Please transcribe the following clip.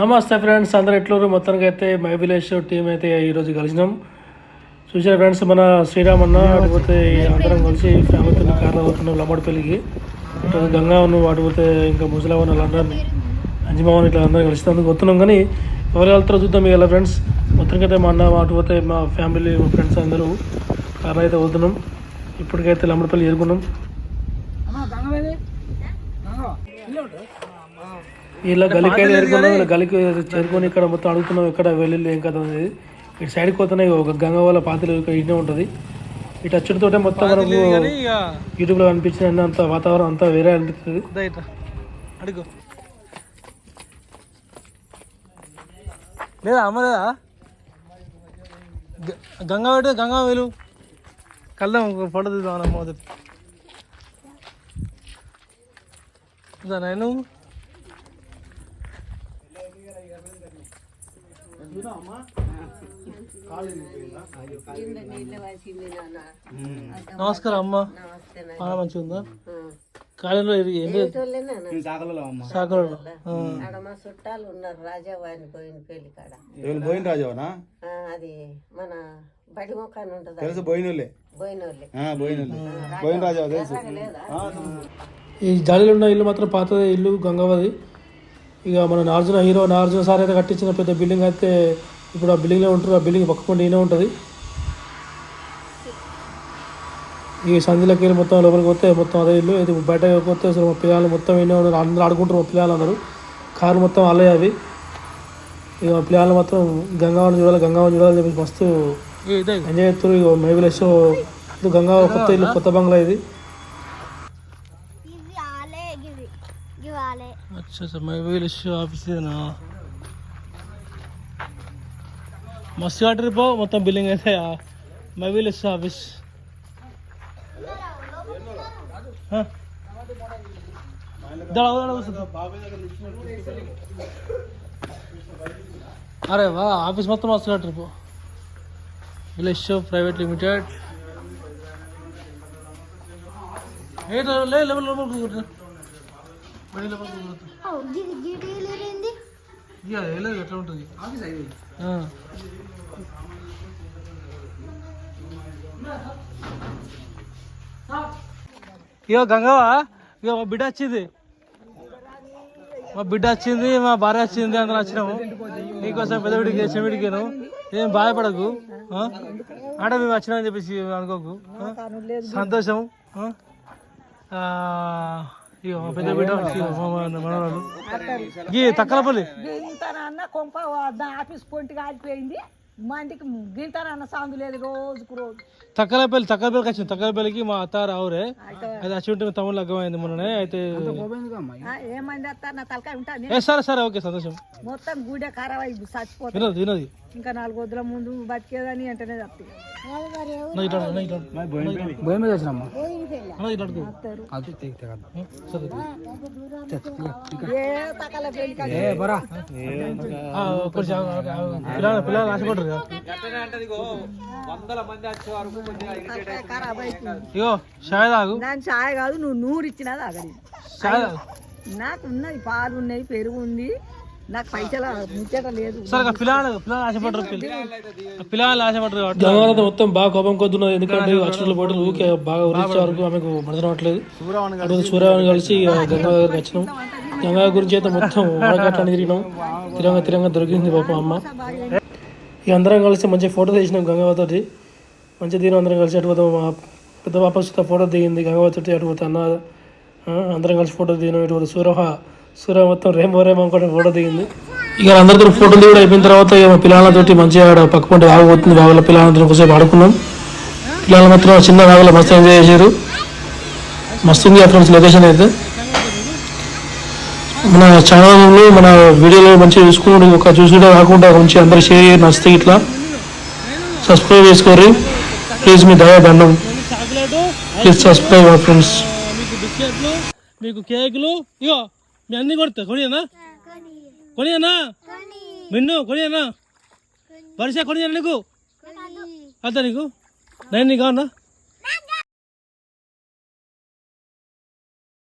నమస్తే ఫ్రెండ్స్ అందరు ఎట్లూరు మొత్తానికి అయితే మై విలేజ్ టీం అయితే ఈరోజు కలిసినాం. చూసిన ఫ్రెండ్స్ మన శ్రీరామ్ అన్న లేకపోతే అందరం కలిసి ఫ్యామిలీతో కార్లో పోతున్నాం లమ్మడిపల్లికి ఇటు గంగావను వాటిపోతే ఇంకా ముసలావన్ వాళ్ళందరినీ అంజమావన్ ఇట్లా అందరం కలిసినందుకు వస్తున్నాం కానీ ఎవరు వెళ్తారో చూద్దాం ఇలా ఫ్రెండ్స్. మొత్తానికి అయితే మా అన్న అటుపోతే మా ఫ్యామిలీ మా ఫ్రెండ్స్ అందరూ కార్లో అయితే పోతున్నాం. ఇప్పటికైతే లమ్మడిపల్లి చేరుకున్నాం ఇలా గలికి చేరుకున్నాం గలికి చేరుకొని ఇక్కడ మొత్తం అడుగుతున్నాం ఎక్కడ వెళ్ళి ఏం కదా అనేది. ఇటు సైడ్కి పోతున్నాయి ఒక గంగ వాళ్ళ పాత్రలు ఇక్కడ ఇటే ఉంటుంది. ఇటు అచ్చుడితోటే మొత్తం మనకు యూట్యూబ్లో అనిపించిన అంత వాతావరణం అంతా వేరే అనిపిస్తుంది. అడుగు. లేదా అమ్మ లేదా? గంగా పెట్టి గంగా వెలు. ఒక ఫోటో తీద్దాం అమ్మ ఇదా నేను నమస్కారం అమ్మ. బాగా మంచిగా ఉందా కాలంలో. ఆడ మా చుట్టాలు ఉన్నారు రాజా వారిని పోయిన పెళ్ళి కాడ పోయిన రాజావనా? ఆ, అది మన బడి మొక్కని ఉంటుంది. తెలుసు పోయినోళ్ళే పోయినోళ్ళే ఆ, పోయినోళ్ళే పోయిన రాజావా తెలుసు. ఈ జాలీలో ఉన్న ఇల్లు మాత్రం పాత ఇల్లు గంగవది. ఇక మన నార్జున హీరో నార్జున సార్ అయితే కట్టించిన పెద్ద బిల్డింగ్ అయితే ఇప్పుడు ఆ బిల్డింగ్లో ఉంటారు ఆ బిల్డింగ్ పక్కకుండా ఈయన ఉంటుంది. ఈ సంధిలోకి వెళ్ళి మొత్తం లోపలికి పోతే మొత్తం అదే ఇల్లు ఇది బయట పోతే అసలు మా పిల్లలు మొత్తం ఈయన ఉన్నారు అందరూ ఆడుకుంటారు మా పిల్లలు అందరూ. కారు మొత్తం అల్లే అవి. ఇక మా పిల్లలు మొత్తం గంగావని చూడాలి గంగావని చూడాలని చెప్పి మస్తు ఎంజాయ్ చేస్తారు ఇక మైబిల్ షో ఇది గంగా కొత్త ఇల్లు కొత్త బంగ్లా ఇది. ಮೈಬೈಲ್ ಇಶ್ಯೂ ಆಫೀಸಿನ మస్తు కట్టరిపో మొత్తం బిల్డింగ్ అయితే మవిల్ ఇస్ ఆఫీస్ అరే వా ఆఫీస్ మొత్తం మస్తు కట్టరిపో విలేజ్ షో ప్రైవేట్ లిమిటెడ్ ఏ లెవెల్ లెవెల్ ఎట్లా ఉంటుంది. ఇగో గంగవా ఇగో మా బిడ్డ వచ్చింది. మా బిడ్డ వచ్చింది మా భార్య వచ్చింది అందరం వచ్చినాము. నీకోసం పెద్ద బిడ్డకి చిన్న బిడ్డకేను ఏం బాధపడకు? ఆడ మేము వచ్చినామని చెప్పేసి అనుకోకు ఆ? సంతోషం మా పెద్ద బిడ్డ మా మనవాళ్ళు ఈ తక్కలపల్లి. గింతనన్న కొంప నా ఆఫీస్ పొంటి కాలిపోయింది. మందికి గింతనన్న సాందు లేదు రోజుకు రోజు. తక్కలపల్లి తక్కలపల్లికి వచ్చింది తక్కలపల్లికి మా అత్త రావురే. అది వచ్చి ఉంటే తమ్ముడు లగ్గమైంది మొన్ననే. అయితే ఏమైంది అత్త? నా తలకాయ ఉంటా ఏ సరే సరే ఓకే సంతోషం. మొత్తం గుండె ఖరాబ్ అయి చచ్చిపోతా. వినోది వినోది. ఇంకా నాలుగు వద్దుల ముందు బతికేదని వెంటనే తప్పి పిల్లలు ఆశపడరు ఇగో షాయ్ తాగు దాని చాయ్ కాదు నువ్వు నూరు ఇచ్చినది అగడి షాయ్ తాగు నాకు ఉన్నది పాలు ఉన్నాయి పెరుగు ఉంది నాకు పైసలు ముచ్చట లేదు. సరే ఇక పిల్లలు పిల్లలు ఆశపడరు పిల్ల- పిల్లలు ఆశపడరు. కాబట్టి గంగావతి మొత్తం బాగా కోపం కొద్దున్నది. ఎందుకంటే అక్షరాల పోటీ ఊకే బాగా ఉరించే వరకు ఆమెకు మనసు రావట్లేదు అటు సూర్యవాణి కలిసి గంగా దగ్గరికి వచ్చినాం. గంగా గురించి అయితే మొత్తం వడగట్లని తిరిగినాం. తిరంగ తిరంగ దొరికింది పాపం అమ్మ. ఇక అందరం కలిసి మంచి ఫోటో తీసినాం గంగావతోటి మంచి దీని అందరం కలిసి అటు పోతాం. మా పెద్ద పాప ఫోటో దిగింది గంగావతోటి అటు పోతే అన్న అందరం కలిసి ఫోటో దిగినాం. ఇటు పోతే సూర్య సూర్య మొత్తం రేంబో రేమో అనుకుంటే ఫోటో దిగింది. ఇక అందరితో ఫోటోలు దిగడం అయిపోయిన తర్వాత ఇక మా పిల్లలతోటి మంచిగా ఆడ పక్క పంట ఆగిపోతుంది బాగా పిల్లలందరూ కొంచెం ఆడుకున్నాం. పిల్లలు మాత్రం చిన్న బాగా మస్తు ఎంజాయ్ చేశారు. మస్తు ఉంది ఫ్రెండ్స్ లొకేషన్ అయితే. మన ఛానల్లో మన వీడియోలో మంచిగా చూసుకుని ఒక చూసుకుంటే కాకుండా మంచి అందరు షేర్ నచ్చితే ఇట్లా. సబ్స్క్రైబ్ చేసుకోరు ప్లీజ్ మీ దయా దండం. ప్లీజ్ సబ్స్క్రైబ్ ఫ్రెండ్స్ మీకు బిస్కెట్లు మీకు కేకులు ఇగో. మీ అన్ని కొడతా. కొనియనా? కొనియనా? మిన్ను కొనియనా? వర్ష కొనియనా నీకు? అత్త నీకు? నేను నీకు అవునా